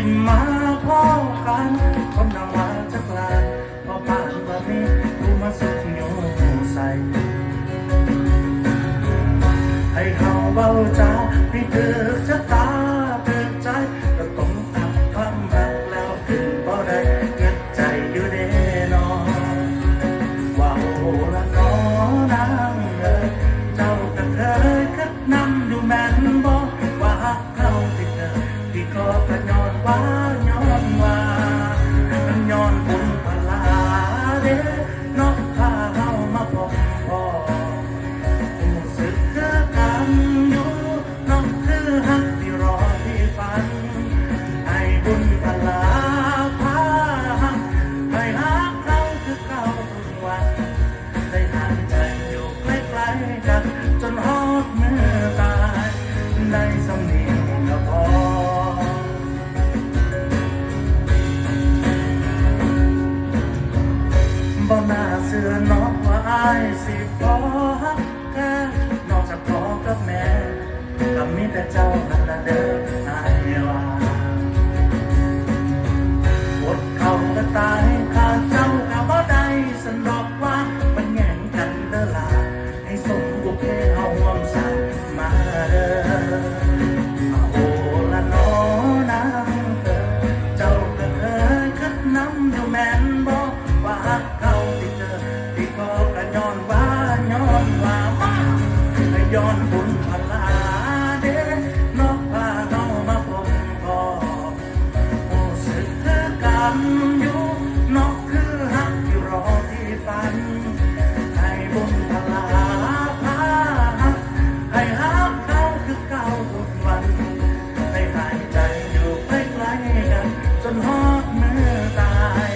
ิมาพ่อกันคนนางวาจะกลายพอผ่านบะมีกูมาสุขอยู่ใส่ให้เขาเบาใจให้เดือจะตาเดือใจก็ต้องทำความรักแล้วถึงบ่ได้เกิดใจอยู่แน่นอนว่าโอ้ละน้อนางเอ้ยเจ้าก็เคยคัดนำดูแม่นบอกว่าเขาที่เธอที่ก็กระยอน banyo ายสิพอฮักกันนอกจากพ่อกับแม่ก็มีแต่เจ้านั่นละเดิมอายว่าอดเข่าก็ตายขาดเจ้าก็บ่ได้สันดอกว่า ย้อนบุญพลาเด้นอกพาเฮามาพบพ่อโอ้สึกคือกันอยู่นอกคือฮักที่รอที่ฝัน ให้บุญพลาพาฮักให้ฮักเขาคือเก่าทุกวัน ให้หายใจอยู่ใกล้ๆกัน จนฮอดมือตาย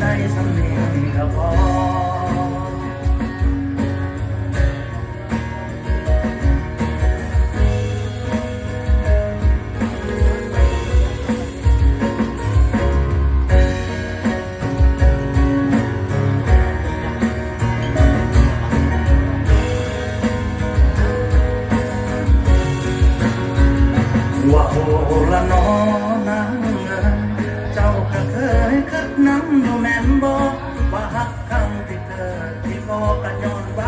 ในสำเนียงก็พอ ว่าโอละนอนางเงินเจ้าก็เคยคึกน้ำดูแม่นบอกว่าหักคำที่เธอที่บอกกันย้อนว่า